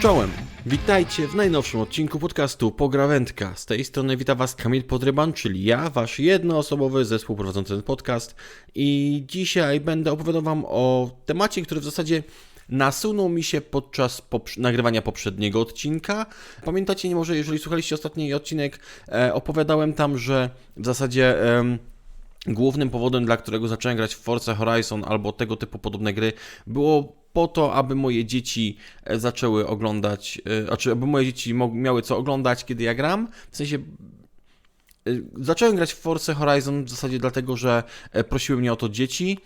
Czołem! Witajcie w najnowszym odcinku podcastu Pograwędka. Z tej strony wita Was Kamil Podryban, czyli ja, Wasz jednoosobowy zespół prowadzący ten podcast. I dzisiaj będę opowiadał Wam o temacie, który w zasadzie nasunął mi się podczas nagrywania poprzedniego odcinka. Pamiętacie, może, jeżeli słuchaliście ostatni odcinek, e, opowiadałem tam, że w zasadzie... em, Głównym powodem, dla którego zacząłem grać w Forza Horizon albo tego typu podobne gry, było po to, aby moje dzieci e, zaczęły oglądać, e, znaczy, aby moje dzieci miały co oglądać, kiedy ja gram. W sensie e, zacząłem grać w Forza Horizon w zasadzie dlatego, że prosiły mnie o to dzieci.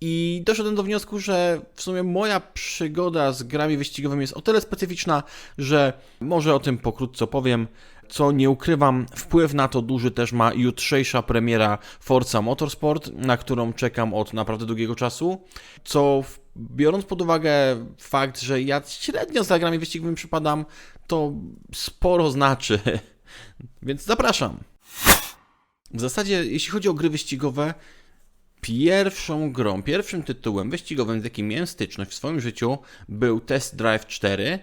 I doszedłem do wniosku, że w sumie moja przygoda z grami wyścigowymi jest o tyle specyficzna, że może o tym pokrótce opowiem. Co nie ukrywam, wpływ na to duży też ma jutrzejsza premiera Forza Motorsport, na którą czekam od naprawdę długiego czasu. Co w- biorąc pod uwagę fakt, że ja średnio za grami wyścigowymi przypadam, to sporo znaczy. Więc zapraszam. W zasadzie, jeśli chodzi o gry wyścigowe, Pierwszą grą, pierwszym tytułem wyścigowym, z jakim miałem styczność w swoim życiu, był Test Drive 4,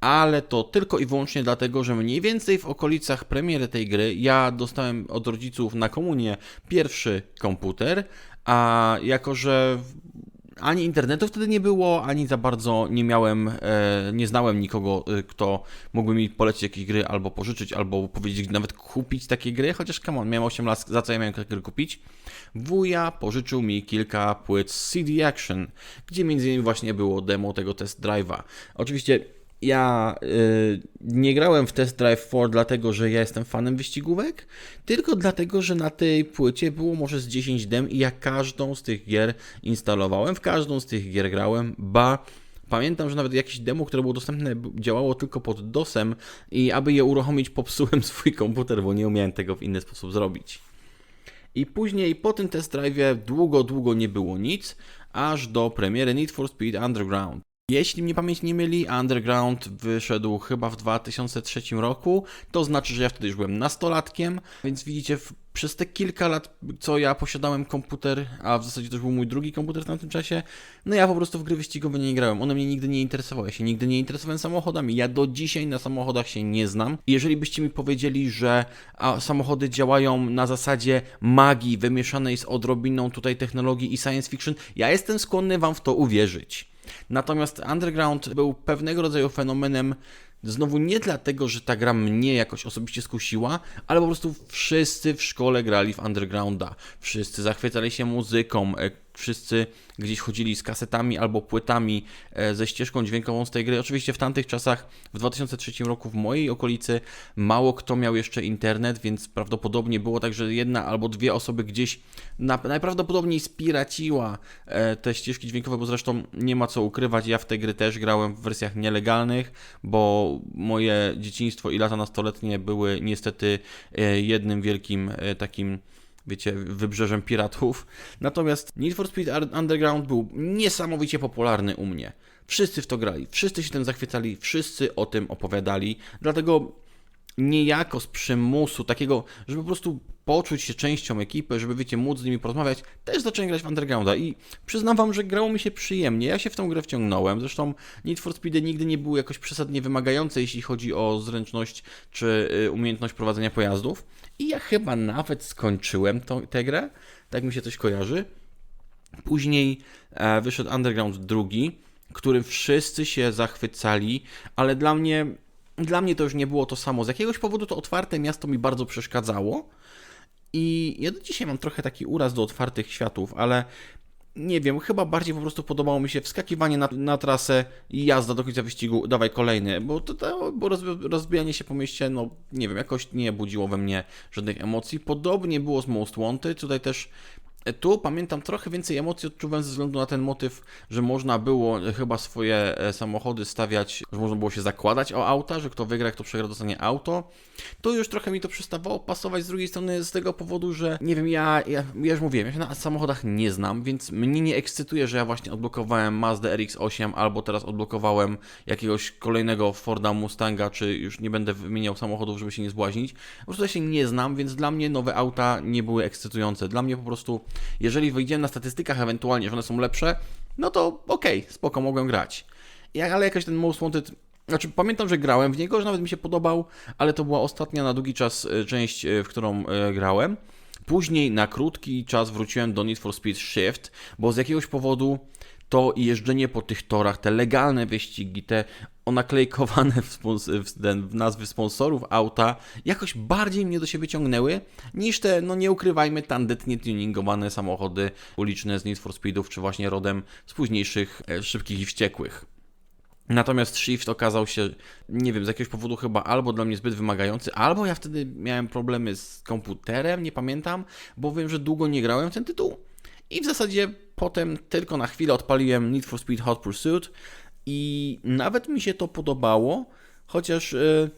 ale to tylko i wyłącznie dlatego, że mniej więcej w okolicach premiery tej gry ja dostałem od rodziców na komunię pierwszy komputer, a jako że ani internetu wtedy nie było, ani za bardzo nie miałem, e, nie znałem nikogo, e, kto mógłby mi polecić jakieś gry, albo pożyczyć, albo powiedzieć, nawet kupić takie gry, chociaż come on, miałem 8 lat, za co ja miałem takie gry kupić. Wuja pożyczył mi kilka płyt CD Action, gdzie między innymi właśnie było demo tego test drive'a. Oczywiście ja y, nie grałem w Test Drive 4 dlatego, że ja jestem fanem wyścigówek, tylko dlatego, że na tej płycie było może z 10 dem i ja każdą z tych gier instalowałem, w każdą z tych gier grałem, ba Pamiętam, że nawet jakieś demo, które było dostępne, działało tylko pod DOSem i aby je uruchomić, popsułem swój komputer, bo nie umiałem tego w inny sposób zrobić. I później po tym test drive'ie długo, długo nie było nic, aż do premiery Need for Speed Underground. Jeśli mnie pamięć nie myli, Underground wyszedł chyba w 2003 roku, to znaczy, że ja wtedy już byłem nastolatkiem, więc widzicie, przez te kilka lat, co ja posiadałem komputer, a w zasadzie to już był mój drugi komputer w tamtym czasie, no ja po prostu w gry wyścigowe nie grałem. One mnie nigdy nie interesowały. Ja się nigdy nie interesowałem samochodami. Ja do dzisiaj na samochodach się nie znam. Jeżeli byście mi powiedzieli, że samochody działają na zasadzie magii wymieszanej z odrobiną tutaj technologii i science fiction, ja jestem skłonny wam w to uwierzyć. Natomiast Underground był pewnego rodzaju fenomenem Znowu nie dlatego, że ta gra mnie jakoś osobiście skusiła, ale po prostu wszyscy w szkole grali w Undergrounda. Wszyscy zachwycali się muzyką, e, wszyscy gdzieś chodzili z kasetami albo płytami e, ze ścieżką dźwiękową z tej gry. Oczywiście w tamtych czasach, w 2003 roku w mojej okolicy, mało kto miał jeszcze internet, więc prawdopodobnie było tak, że jedna albo dwie osoby gdzieś na, najprawdopodobniej spiraciła e, te ścieżki dźwiękowe, bo zresztą nie ma co ukrywać, ja w te gry też grałem w wersjach nielegalnych, bo moje dzieciństwo i lata nastoletnie były niestety e, jednym wielkim e, takim wiecie, wybrzeżem piratów. Natomiast Need for Speed Underground był niesamowicie popularny u mnie. Wszyscy w to grali, wszyscy się tym zachwycali, wszyscy o tym opowiadali, dlatego niejako z przymusu, takiego, żeby po prostu poczuć się częścią ekipy, żeby, wiecie, móc z nimi porozmawiać, też zacząłem grać w Undergrounda i przyznam wam, że grało mi się przyjemnie, ja się w tę grę wciągnąłem, zresztą Need for Speedy nigdy nie były jakoś przesadnie wymagające, jeśli chodzi o zręczność czy y, umiejętność prowadzenia pojazdów. I ja chyba nawet skończyłem to, tę grę, tak mi się coś kojarzy. Później e, wyszedł Underground drugi, którym wszyscy się zachwycali, ale dla mnie, dla mnie to już nie było to samo. Z jakiegoś powodu to otwarte miasto mi bardzo przeszkadzało. I ja do dzisiaj mam trochę taki uraz do otwartych światów, ale nie wiem, chyba bardziej po prostu podobało mi się wskakiwanie na, na trasę i jazda do końca wyścigu, dawaj kolejny, bo to, to bo rozbi- rozbijanie się po mieście, no nie wiem, jakoś nie budziło we mnie żadnych emocji. Podobnie było z Most Wanted, tutaj też tu pamiętam trochę więcej emocji odczuwałem ze względu na ten motyw, że można było e, chyba swoje e, samochody stawiać, że można było się zakładać o auta, że kto wygra, kto przegra dostanie auto. Tu już trochę mi to przestawało pasować z drugiej strony z tego powodu, że nie wiem, ja, ja, ja już mówiłem, ja się na samochodach nie znam, więc mnie nie ekscytuje, że ja właśnie odblokowałem Mazda RX-8 albo teraz odblokowałem jakiegoś kolejnego Forda Mustanga, czy już nie będę wymieniał samochodów, żeby się nie zbłaźnić. Po prostu ja się nie znam, więc dla mnie nowe auta nie były ekscytujące. Dla mnie po prostu, jeżeli wyjdziemy na statystykach ewentualnie, że one są lepsze, no to okej, spoko, mogłem grać. Ja, ale jakoś ten Most Wanted Znaczy, pamiętam, że grałem w niego, że nawet mi się podobał, ale to była ostatnia na długi czas e, część, e, w którą e, grałem. Później na krótki czas wróciłem do Need for Speed Shift, bo z jakiegoś powodu to jeżdżenie po tych torach, te legalne wyścigi, te onaklejkowane w, w, ten- w nazwy sponsorów auta, jakoś bardziej mnie do siebie ciągnęły niż te, no nie ukrywajmy, tandetnie tuningowane samochody uliczne z Need for Speedów, czy właśnie rodem z późniejszych e, szybkich i wściekłych. Natomiast Shift okazał się, nie wiem, z jakiegoś powodu chyba albo dla mnie zbyt wymagający, albo ja wtedy miałem problemy z komputerem, nie pamiętam, bo wiem, że długo nie grałem w ten tytuł. I w zasadzie potem tylko na chwilę odpaliłem Need for Speed Hot Pursuit i nawet mi się to podobało, chociaż e,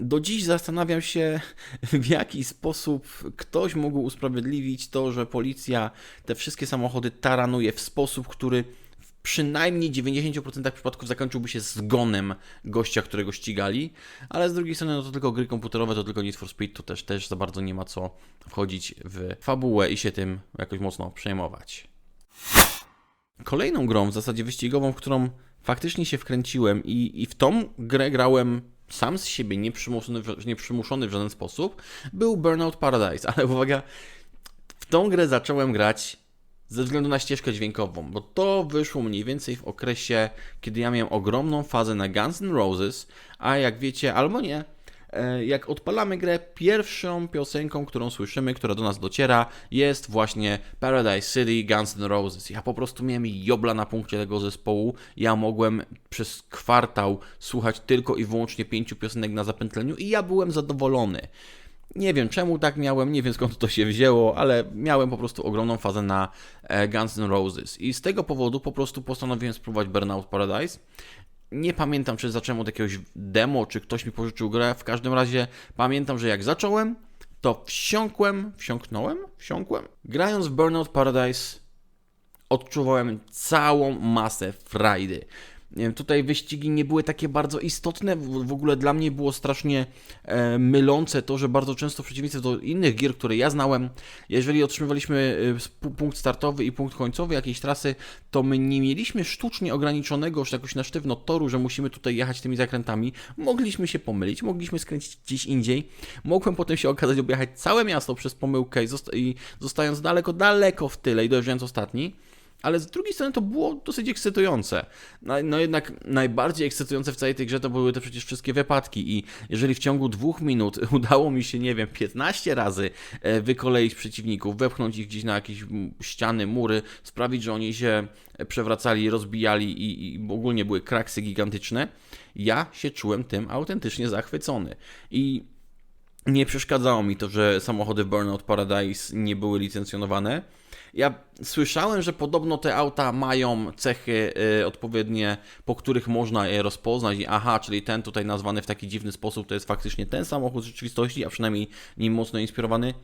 do dziś zastanawiam się, w jaki sposób ktoś mógł usprawiedliwić to, że policja te wszystkie samochody taranuje w sposób, który w przynajmniej 90% przypadków zakończyłby się zgonem gościa, którego ścigali, ale z drugiej strony no to tylko gry komputerowe, to tylko Need for Speed, to też, też za bardzo nie ma co wchodzić w fabułę i się tym jakoś mocno przejmować. Kolejną grą w zasadzie wyścigową, w którą faktycznie się wkręciłem i, i w tą grę grałem sam z siebie, nieprzymuszony w, nieprzymuszony w żaden sposób, był Burnout Paradise. Ale uwaga, w tą grę zacząłem grać ze względu na ścieżkę dźwiękową, bo to wyszło mniej więcej w okresie, kiedy ja miałem ogromną fazę na Guns N' Roses, a jak wiecie, albo nie, jak odpalamy grę, pierwszą piosenką, którą słyszymy, która do nas dociera, jest właśnie Paradise City Guns N' Roses. Ja po prostu miałem jobla na punkcie tego zespołu. Ja mogłem przez kwartał słuchać tylko i wyłącznie pięciu piosenek na zapętleniu i ja byłem zadowolony. Nie wiem czemu tak miałem, nie wiem skąd to się wzięło, ale miałem po prostu ogromną fazę na e, Guns N' Roses. I z tego powodu po prostu postanowiłem spróbować Burnout Paradise. Nie pamiętam, czy zacząłem od jakiegoś demo, czy ktoś mi pożyczył grę. W każdym razie pamiętam, że jak zacząłem, to wsiąkłem, wsiąknąłem, wsiąkłem. Grając w Burnout Paradise odczuwałem całą masę frajdy. Tutaj wyścigi nie były takie bardzo istotne. W, ogóle dla mnie było strasznie e, mylące to, że bardzo często w przeciwieństwie do innych gier, które ja znałem, jeżeli otrzymywaliśmy e, punkt startowy i punkt końcowy jakiejś trasy, to my nie mieliśmy sztucznie ograniczonego już jakoś na sztywno toru, że musimy tutaj jechać tymi zakrętami. Mogliśmy się pomylić, mogliśmy skręcić gdzieś indziej. Mogłem potem się okazać objechać całe miasto przez pomyłkę i, zosta- i zostając daleko, daleko w tyle i dojeżdżając ostatni. Ale z drugiej strony to było dosyć ekscytujące. No, no jednak najbardziej ekscytujące w całej tej grze to były te przecież wszystkie wypadki i jeżeli w ciągu dwóch minut udało mi się, nie wiem, 15 razy e, wykoleić przeciwników, wepchnąć ich gdzieś na jakieś ściany, mury, sprawić, że oni się przewracali, rozbijali i, i ogólnie były kraksy gigantyczne, ja się czułem tym autentycznie zachwycony. I nie przeszkadzało mi to, że samochody Burnout Paradise nie były licencjonowane. Ja słyszałem, że podobno te auta mają cechy y, odpowiednie, po których można je rozpoznać. I aha, czyli ten tutaj nazwany w taki dziwny sposób to jest faktycznie ten samochód w rzeczywistości, a przynajmniej nim mocno inspirowany.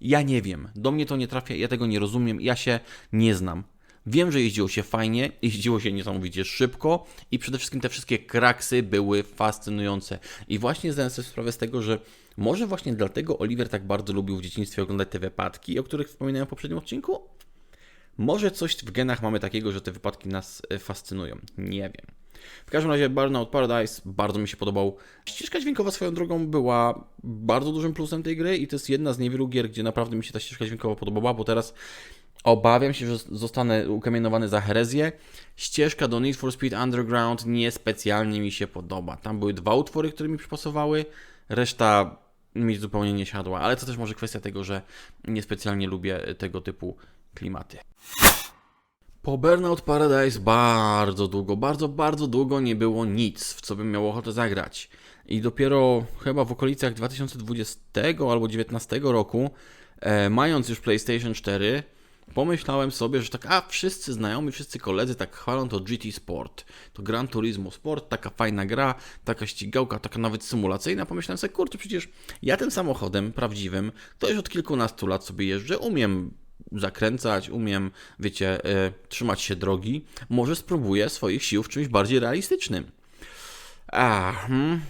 Ja nie wiem, do mnie to nie trafia, ja tego nie rozumiem, ja się nie znam. Wiem, że jeździło się fajnie, jeździło się niesamowicie szybko i przede wszystkim te wszystkie kraksy były fascynujące. I właśnie zdałem sobie sprawę z tego, że może właśnie dlatego Oliver tak bardzo lubił w dzieciństwie oglądać te wypadki, o których wspominałem w poprzednim odcinku? Może coś w genach mamy takiego, że te wypadki nas e, fascynują. Nie wiem. W każdym razie Burnout Paradise bardzo mi się podobał. Ścieżka dźwiękowa swoją drogą była bardzo dużym plusem tej gry i to jest jedna z niewielu gier, gdzie naprawdę mi się ta ścieżka dźwiękowa podobała, bo teraz obawiam się, że zostanę ukamienowany za herezję. Ścieżka do Need for Speed Underground niespecjalnie mi się podoba. Tam były dwa utwory, które mi przypasowały, reszta mi zupełnie nie siadła, ale to też może kwestia tego, że niespecjalnie lubię tego typu klimaty. Po Burnout Paradise bardzo długo, bardzo, bardzo długo nie było nic, w co bym miał ochotę zagrać. I dopiero chyba w okolicach 2020 albo 2019 roku, e, mając już PlayStation 4, pomyślałem sobie, że tak, a wszyscy znajomi, wszyscy koledzy tak chwalą to GT Sport, to Gran Turismo Sport, taka fajna gra, taka ścigałka, taka nawet symulacyjna. Pomyślałem sobie, kurczę, przecież ja tym samochodem prawdziwym to już od kilkunastu lat sobie jeżdżę, umiem zakręcać, umiem, wiecie, y, trzymać się drogi. Może spróbuję swoich sił w czymś bardziej realistycznym. A, hmm.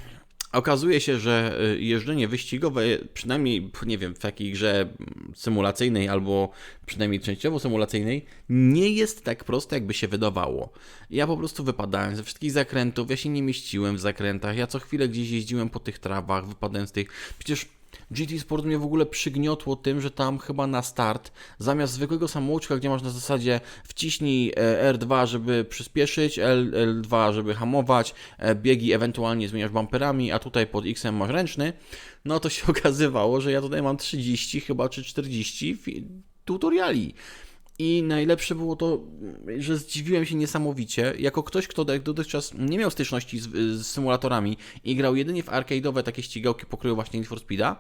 Okazuje się, że y, jeżdżenie wyścigowe, przynajmniej, nie wiem, w takiej grze symulacyjnej albo przynajmniej częściowo symulacyjnej, nie jest tak proste, jakby się wydawało. Ja po prostu wypadałem ze wszystkich zakrętów, ja się nie mieściłem w zakrętach, ja co chwilę gdzieś jeździłem po tych trawach, wypadałem z tych. Przecież GT Sport mnie w ogóle przygniotło tym, że tam chyba na start, zamiast zwykłego samouczka, gdzie masz na zasadzie wciśnij e, R2, żeby przyspieszyć, L, L2, żeby hamować, e, biegi ewentualnie zmieniasz bumperami, a tutaj pod X masz ręczny, no to się okazywało, że ja tutaj mam 30 chyba czy 40 tutoriali. I najlepsze było to, że zdziwiłem się niesamowicie, jako ktoś, kto dotychczas nie miał styczności z, z symulatorami i grał jedynie w arcade'owe takie ścigałki pokroju właśnie Need for Speed'a,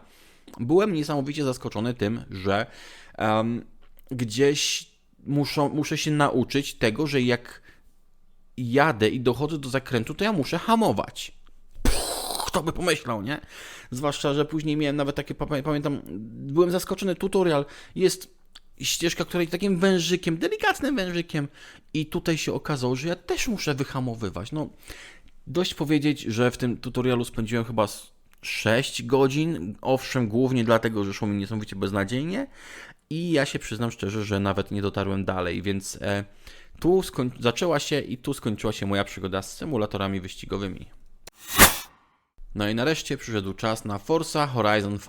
byłem niesamowicie zaskoczony tym, że um, gdzieś muszą, muszę się nauczyć tego, że jak jadę i dochodzę do zakrętu, to ja muszę hamować. Kto by pomyślał, nie? Zwłaszcza, że później miałem nawet takie, pamiętam, byłem zaskoczony, tutorial jest ścieżka, która jest takim wężykiem, delikatnym wężykiem i tutaj się okazało, że ja też muszę wyhamowywać. No, dość powiedzieć, że w tym tutorialu spędziłem chyba 6 godzin, owszem, głównie dlatego, że szło mi niesamowicie beznadziejnie i ja się przyznam szczerze, że nawet nie dotarłem dalej, więc e, tu zaczęła się i tu skończyła się moja przygoda z symulatorami wyścigowymi. No i nareszcie przyszedł czas na Forza Horizon 5.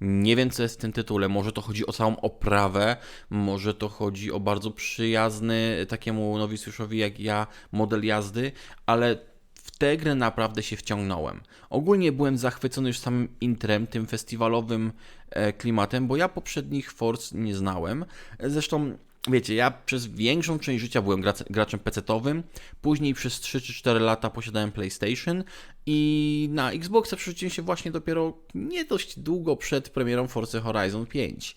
Nie wiem, co jest w tym tytule. Może to chodzi o całą oprawę, może to chodzi o bardzo przyjazny takiemu nowicjuszowi jak ja model jazdy, ale w tę grę naprawdę się wciągnąłem. Ogólnie byłem zachwycony już samym intrem, tym festiwalowym e, klimatem, bo ja poprzednich Force nie znałem. Zresztą wiecie, ja przez większą część życia byłem graczem PC-owym, później przez 3 czy 4 lata posiadałem PlayStation i na Xboxa przerzuciłem się właśnie dopiero nie dość długo przed premierą Forza Horizon 5.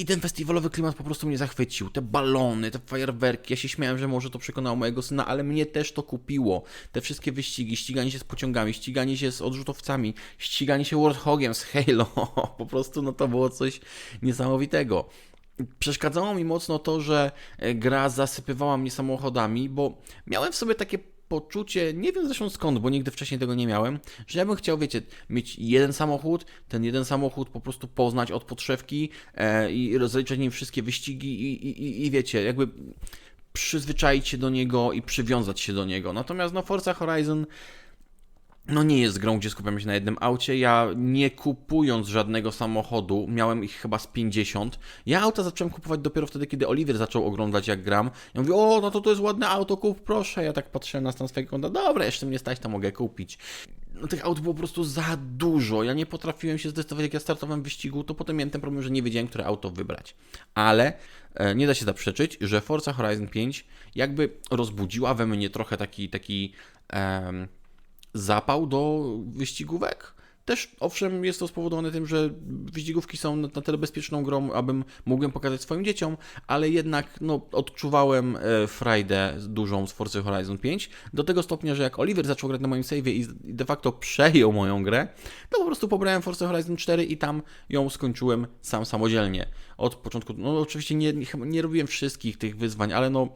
I ten festiwalowy klimat po prostu mnie zachwycił. Te balony, te fajerwerki. Ja się śmiałem, że może to przekonało mojego syna, ale mnie też to kupiło. Te wszystkie wyścigi, ściganie się z pociągami, ściganie się z odrzutowcami, ściganie się Warthogiem z Halo. po prostu no to było coś niesamowitego. Przeszkadzało mi mocno to, że e, gra zasypywała mnie samochodami, bo miałem w sobie takie poczucie, nie wiem zresztą skąd, bo nigdy wcześniej tego nie miałem, że ja bym chciał, wiecie, mieć jeden samochód, ten jeden samochód po prostu poznać od podszewki e, i rozliczać nim wszystkie wyścigi i, i, i wiecie, jakby przyzwyczaić się do niego i przywiązać się do niego. Natomiast no Forza Horizon no nie jest grą, gdzie skupiamy się na jednym aucie. Ja nie kupując żadnego samochodu, miałem ich chyba z 50. Ja auta zacząłem kupować dopiero wtedy, kiedy Oliver zaczął oglądać jak gram. Ja mówię, o, no to to jest ładne auto, kup proszę. Ja tak patrzyłem na stan swojego konta, dobra, jeszcze mnie stać, to mogę kupić. No tych aut było po prostu za dużo. Ja nie potrafiłem się zdecydować, jak ja startowałem w wyścigu, to potem miałem ten problem, że nie wiedziałem, które auto wybrać. Ale e, nie da się zaprzeczyć, że Forza Horizon 5 jakby rozbudziła we mnie trochę taki, taki zapał do wyścigówek. Też, owszem, jest to spowodowane tym, że wyścigówki są na, na tyle bezpieczną grą, abym mógł pokazać swoim dzieciom, ale jednak no, odczuwałem e, frajdę dużą z Forza Horizon 5, do tego stopnia, że jak Oliver zaczął grać na moim save'ie i de facto przejął moją grę, to po prostu pobrałem Forza Horizon 4 i tam ją skończyłem sam samodzielnie. Od początku, no oczywiście nie, nie robiłem wszystkich tych wyzwań, ale no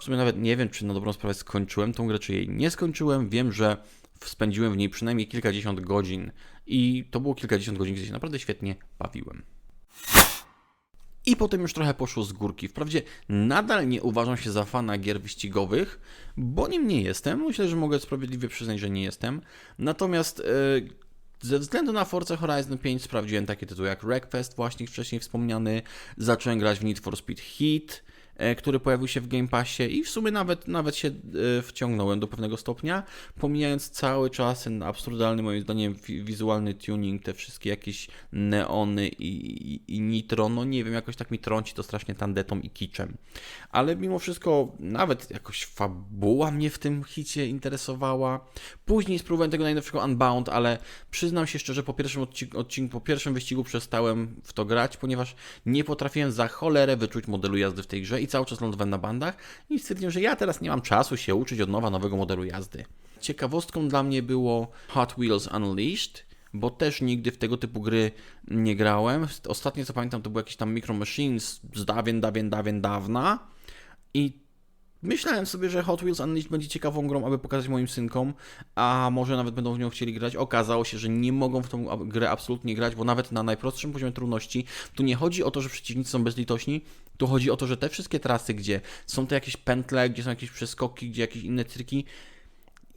w sumie nawet nie wiem, czy na dobrą sprawę skończyłem tą grę, czy jej nie skończyłem. Wiem, że spędziłem w niej przynajmniej kilkadziesiąt godzin i to było kilkadziesiąt godzin, gdzie się naprawdę świetnie bawiłem. I potem już trochę poszło z górki. Wprawdzie nadal nie uważam się za fana gier wyścigowych, bo nim nie jestem. Myślę, że mogę sprawiedliwie przyznać, że nie jestem. Natomiast yy, ze względu na Forza Horizon 5 sprawdziłem takie tytuły jak Wreckfest, właśnie wcześniej wspomniany. Zacząłem grać w Need for Speed Heat. E, który pojawił się w Game Passie i w sumie nawet, nawet się e, wciągnąłem do pewnego stopnia, pomijając cały czas ten absurdalny moim zdaniem wizualny tuning, te wszystkie jakieś neony i, i, i nitro, no nie wiem, jakoś tak mi trąci to strasznie tandetą i kiczem. Ale mimo wszystko nawet jakoś fabuła mnie w tym hicie interesowała. Później spróbowałem tego najnowszego Unbound, ale przyznam się szczerze, po pierwszym odcinku, po pierwszym wyścigu przestałem w to grać, ponieważ nie potrafiłem za cholerę wyczuć modelu jazdy w tej grze i cały czas lądowałem na bandach i stwierdziłem, że ja teraz nie mam czasu się uczyć od nowa nowego modelu jazdy. Ciekawostką dla mnie było Hot Wheels Unleashed, bo też nigdy w tego typu gry nie grałem. Ostatnie co pamiętam to był jakiś tam Micro Machines z dawien, dawien, dawien dawna i Myślałem sobie, że Hot Wheels Unleashed będzie ciekawą grą, aby pokazać moim synkom, a może nawet będą w nią chcieli grać. Okazało się, że nie mogą w tą grę absolutnie grać, bo nawet na najprostszym poziomie trudności tu nie chodzi o to, że przeciwnicy są bezlitośni, tu chodzi o to, że te wszystkie trasy, gdzie są te jakieś pętle, gdzie są jakieś przeskoki, gdzie jakieś inne triki,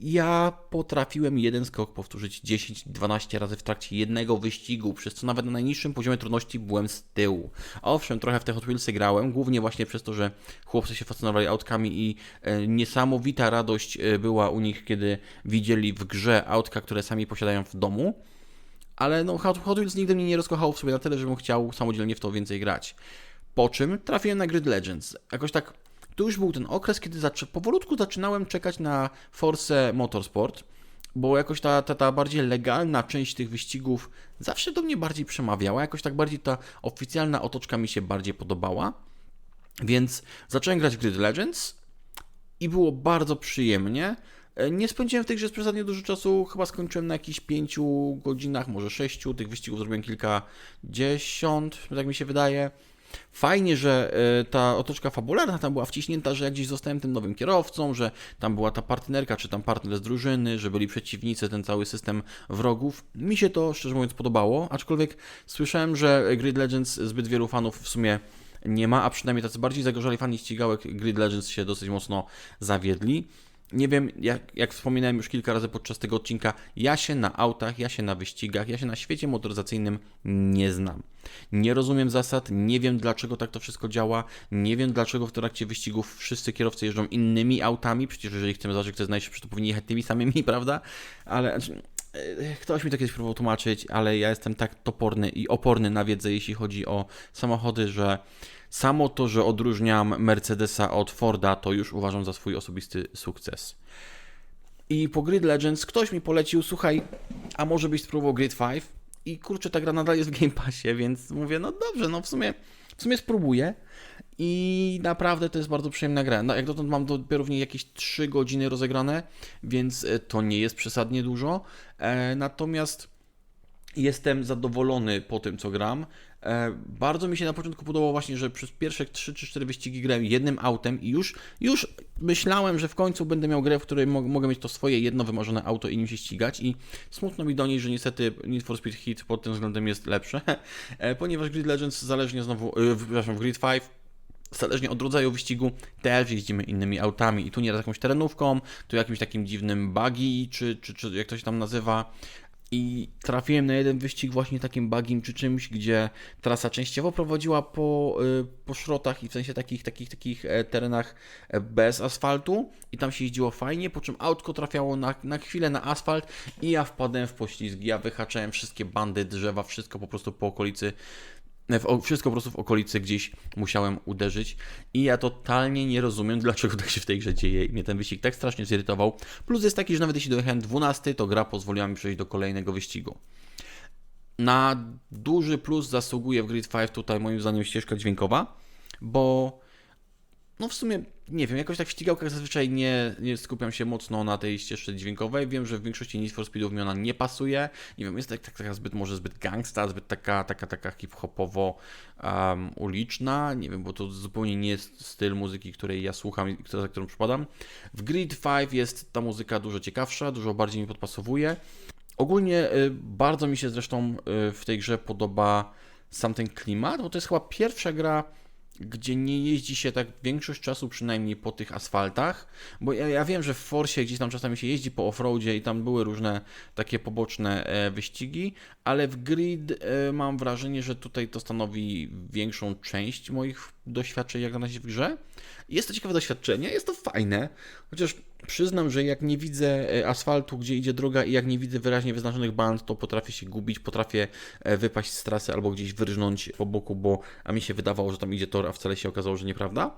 ja potrafiłem jeden skok powtórzyć 10-12 razy w trakcie jednego wyścigu, przez co nawet na najniższym poziomie trudności byłem z tyłu. Owszem, trochę w te Hot Wheelsy grałem, głównie właśnie przez to, że chłopcy się fascynowali autkami i e, niesamowita radość e, była u nich, kiedy widzieli w grze autka, które sami posiadają w domu. Ale no, Hot, Hot Wheels nigdy mnie nie rozkochało w sobie na tyle, żebym chciał samodzielnie w to więcej grać. Po czym trafiłem na Grid Legends. Jakoś tak to już był ten okres, kiedy zaczę... powolutku zaczynałem czekać na Force Motorsport, bo jakoś ta, ta, ta bardziej legalna część tych wyścigów zawsze do mnie bardziej przemawiała, jakoś tak bardziej ta oficjalna otoczka mi się bardziej podobała. Więc zacząłem grać w Grid Legends i było bardzo przyjemnie. E, nie spędziłem w tej grze przesadnie dużo czasu, chyba skończyłem na jakichś 5 godzinach, może 6. Tych wyścigów zrobiłem kilkadziesiąt, tak mi się wydaje. Fajnie, że e, ta otoczka fabularna tam była wciśnięta, że jak gdzieś zostałem tym nowym kierowcą, że tam była ta partnerka, czy tam partner z drużyny, że byli przeciwnicy, ten cały system wrogów. Mi się to szczerze mówiąc podobało, aczkolwiek słyszałem, że Grid Legends zbyt wielu fanów w sumie nie ma, a przynajmniej tacy bardziej zagorzali fani ścigałek Grid Legends się dosyć mocno zawiedli. Nie wiem, jak, jak wspominałem już kilka razy podczas tego odcinka, ja się na autach, ja się na wyścigach, ja się na świecie motoryzacyjnym nie znam. Nie rozumiem zasad, nie wiem dlaczego tak to wszystko działa, nie wiem dlaczego w trakcie wyścigów wszyscy kierowcy jeżdżą innymi autami, przecież jeżeli chcemy zobaczyć, kto jest najszybszy, to powinni jechać tymi samymi, prawda? Ale e, ktoś mi to kiedyś próbował tłumaczyć, ale ja jestem tak toporny i oporny na wiedzę, jeśli chodzi o samochody, że Samo to, że odróżniam Mercedesa od Forda, to już uważam za swój osobisty sukces. I po Grid Legends ktoś mi polecił, słuchaj, a może byś spróbował Grid 5? I kurczę, ta gra nadal jest w Game Passie, więc mówię, no dobrze, no w sumie, w sumie spróbuję. I naprawdę to jest bardzo przyjemna gra. No, jak dotąd mam dopiero w niej jakieś 3 godziny rozegrane, więc e, to nie jest przesadnie dużo. E, natomiast jestem zadowolony po tym, co gram. E, bardzo mi się na początku podobało właśnie, że przez pierwsze 3 czy 4 wyścigi grałem jednym autem i już, już myślałem, że w końcu będę miał grę, w której mo mogę mieć to swoje jedno wymarzone auto i nim się ścigać i smutno mi do niej, że niestety Need for Speed Hit pod tym względem jest lepsze, e, ponieważ Grid Legends zależnie znowu, yy, przepraszam, w Grid 5 zależnie od rodzaju wyścigu, też jeździmy innymi autami. I tu nieraz jakąś terenówką, tu jakimś takim dziwnym buggy, czy, czy, czy jak to się tam nazywa. I trafiłem na jeden wyścig właśnie takim bugim czy czymś, gdzie trasa częściowo prowadziła po, y, po szrotach i w sensie takich, takich, takich e, terenach e, bez asfaltu i tam się jeździło fajnie, po czym autko trafiało na, na chwilę na asfalt i ja wpadłem w poślizgi, ja wyhaczałem wszystkie bandy, drzewa, wszystko po prostu po okolicy wszystko po prostu w okolicy gdzieś musiałem uderzyć i ja totalnie nie rozumiem, dlaczego tak się w tej grze dzieje i mnie ten wyścig tak strasznie zirytował. Plus jest taki, że nawet jeśli dojechałem 12, to gra pozwoliła mi przejść do kolejnego wyścigu. Na duży plus zasługuje w Grid 5 tutaj moim zdaniem ścieżka dźwiękowa, bo no w sumie nie wiem, jakoś tak w ścigałkach zazwyczaj nie, nie skupiam się mocno na tej ścieżce dźwiękowej. Wiem, że w większości Need for Speedów mi ona nie pasuje. Nie wiem, jest tak, tak, taka zbyt, może zbyt gangsta, zbyt taka, taka, taka hip-hopowo um, uliczna. Nie wiem, bo to zupełnie nie jest styl muzyki, której ja słucham i za którą przypadam. W Grid 5 jest ta muzyka dużo ciekawsza, dużo bardziej mi podpasowuje. Ogólnie y, bardzo mi się zresztą y, w tej grze podoba sam ten klimat, bo to jest chyba pierwsza gra gdzie nie jeździ się tak większość czasu przynajmniej po tych asfaltach, bo ja, ja wiem, że w Forsie gdzieś tam czasami się jeździ po offroadzie i tam były różne takie poboczne e, wyścigi, ale w grid e, mam wrażenie, że tutaj to stanowi większą część moich doświadczeń jak na razie w grze. Jest to ciekawe doświadczenie, jest to fajne, chociaż przyznam, że jak nie widzę e, asfaltu, gdzie idzie droga i jak nie widzę wyraźnie wyznaczonych band, to potrafię się gubić, potrafię e, wypaść z trasy albo gdzieś wyrżnąć po boku, bo a mi się wydawało, że tam idzie tor, a wcale się okazało, że nieprawda.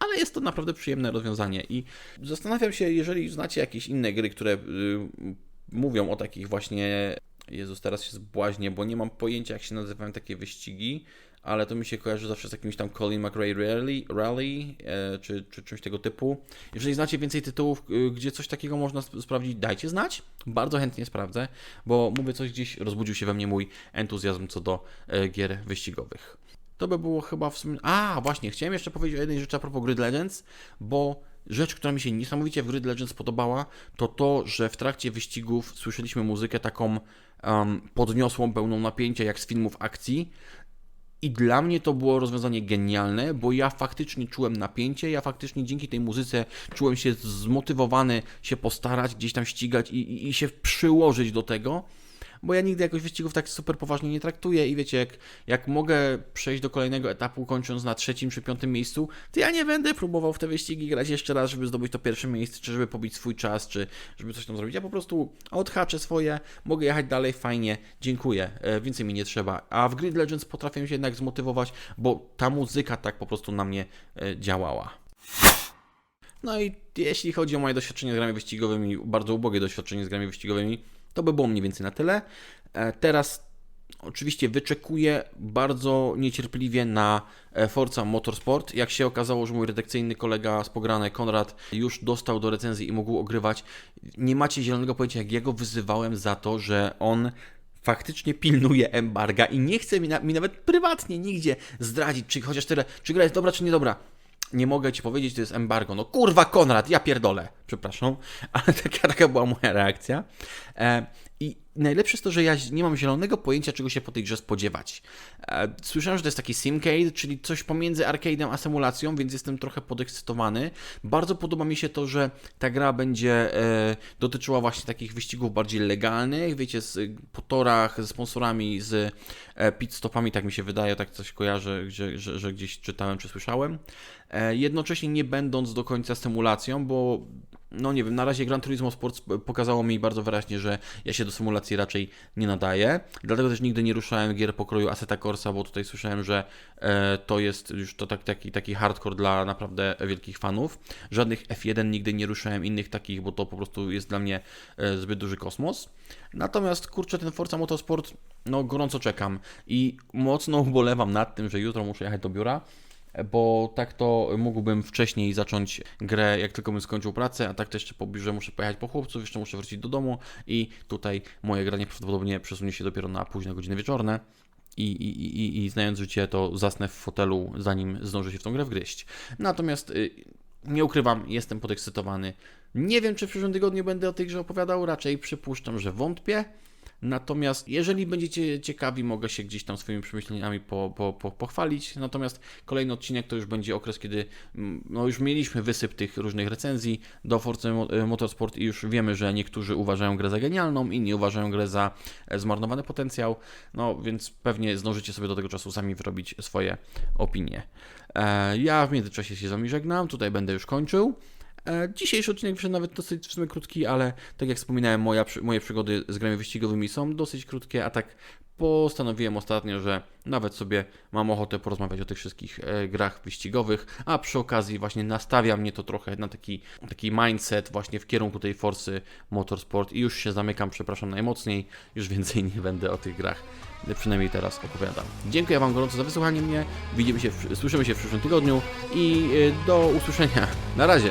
Ale jest to naprawdę przyjemne rozwiązanie i zastanawiam się, jeżeli znacie jakieś inne gry, które y, mówią o takich właśnie Jezus, teraz się zbłaźnię, bo nie mam pojęcia, jak się nazywają takie wyścigi ale to mi się kojarzy zawsze z jakimś tam Colin McRae Rally, Rally e, czy, czy czymś tego typu. Jeżeli znacie więcej tytułów, e, gdzie coś takiego można sp sprawdzić, dajcie znać. Bardzo chętnie sprawdzę, bo mówię coś gdzieś, rozbudził się we mnie mój entuzjazm co do e, gier wyścigowych. to by było chyba w sumie... A, właśnie, chciałem jeszcze powiedzieć o jednej rzeczy a propos Grid Legends, bo rzecz, która mi się niesamowicie w Grid Legends podobała, to to, że w trakcie wyścigów słyszeliśmy muzykę taką um, podniosłą, pełną napięcia, jak z filmów akcji. I dla mnie to było rozwiązanie genialne, bo ja faktycznie czułem napięcie, ja faktycznie dzięki tej muzyce czułem się zmotywowany się postarać, gdzieś tam ścigać i, i, i się przyłożyć do tego bo ja nigdy jakoś wyścigów tak super poważnie nie traktuję i wiecie, jak, jak mogę przejść do kolejnego etapu kończąc na trzecim czy piątym miejscu, to ja nie będę próbował w te wyścigi grać jeszcze raz, żeby zdobyć to pierwsze miejsce, czy żeby pobić swój czas, czy żeby coś tam zrobić. Ja po prostu odhaczę swoje, mogę jechać dalej, fajnie, dziękuję, e, więcej mi nie trzeba. A w Grid Legends potrafię się jednak zmotywować, bo ta muzyka tak po prostu na mnie e, działała. No i jeśli chodzi o moje doświadczenie z grami wyścigowymi, bardzo ubogie doświadczenie z grami wyścigowymi, to by było mniej więcej na tyle. E, Teraz oczywiście wyczekuję bardzo niecierpliwie na e, Forza Motorsport. Jak się okazało, że mój redakcyjny kolega z Pograne, Konrad, już dostał do recenzji i mógł ogrywać, nie macie zielonego pojęcia, jak ja go wyzywałem za to, że on faktycznie pilnuje embarga i nie chce mi, na, mi nawet prywatnie nigdzie zdradzić, czy chociaż tyle, czy gra jest dobra, czy niedobra. Nie mogę ci powiedzieć, to jest embargo. No kurwa, Konrad, ja pierdolę. Przepraszam, ale taka, taka była moja reakcja. E, najlepsze jest to, że ja nie mam zielonego pojęcia, czego się po tej grze spodziewać. E, słyszałem, że to jest taki simcade, czyli coś pomiędzy arcade'em a symulacją, więc jestem trochę podekscytowany. Bardzo podoba mi się to, że ta gra będzie e, dotyczyła właśnie takich wyścigów bardziej legalnych, wiecie, z, po torach, ze sponsorami, z e, pit stopami, tak mi się wydaje, tak coś kojarzę, że, że, że gdzieś czytałem czy słyszałem. Jednocześnie nie będąc do końca symulacją, bo no nie wiem, na razie Gran Turismo Sport pokazało mi bardzo wyraźnie, że ja się do symulacji raczej nie nadaję. Dlatego też nigdy nie ruszałem gier pokroju Assetto Corsa, bo tutaj słyszałem, że e, to jest już to tak, taki, taki hardcore dla naprawdę wielkich fanów. Żadnych F1 nigdy nie ruszałem innych takich, bo to po prostu jest dla mnie e, zbyt duży kosmos. Natomiast kurczę, ten Forza Motorsport, no gorąco czekam i mocno ubolewam nad tym, że jutro muszę jechać do biura bo tak to mógłbym wcześniej zacząć grę, jak tylko bym skończył pracę, a tak to jeszcze po biurze muszę pojechać po chłopców, jeszcze muszę wrócić do domu i tutaj moje granie prawdopodobnie przesunie się dopiero na późne godziny wieczorne. I, i, i, I znając życie, to zasnę w fotelu, zanim zdążę się w tą grę wgryźć. Natomiast y, nie ukrywam, jestem podekscytowany. Nie wiem, czy w przyszłym tygodniu będę o tej grze opowiadał, raczej przypuszczam, że wątpię. Natomiast jeżeli będziecie ciekawi, mogę się gdzieś tam swoimi przemyśleniami po, po, po, pochwalić. Natomiast kolejny odcinek to już będzie okres, kiedy mm, no już mieliśmy wysyp tych różnych recenzji do Forza Motorsport i już wiemy, że niektórzy uważają grę za genialną, inni uważają grę za e, zmarnowany potencjał. No więc pewnie zdążycie sobie do tego czasu sami wyrobić swoje opinie. E, ja w międzyczasie się z wami żegnam, tutaj będę już kończył. E, Dzisiejszy odcinek wyszedł nawet dosyć w sumie krótki, ale tak jak wspominałem, moja, moje przygody z grami wyścigowymi są dosyć krótkie, a tak postanowiłem ostatnio, że nawet sobie mam ochotę porozmawiać o tych wszystkich e, grach wyścigowych, a przy okazji właśnie nastawia mnie to trochę na taki, taki mindset właśnie w kierunku tej Forsy Motorsport i już się zamykam, przepraszam najmocniej, już więcej nie będę o tych grach przynajmniej teraz opowiadam. Dziękuję Wam gorąco za wysłuchanie mnie, widzimy się, słyszymy się w przyszłym tygodniu i e, do usłyszenia. Na razie!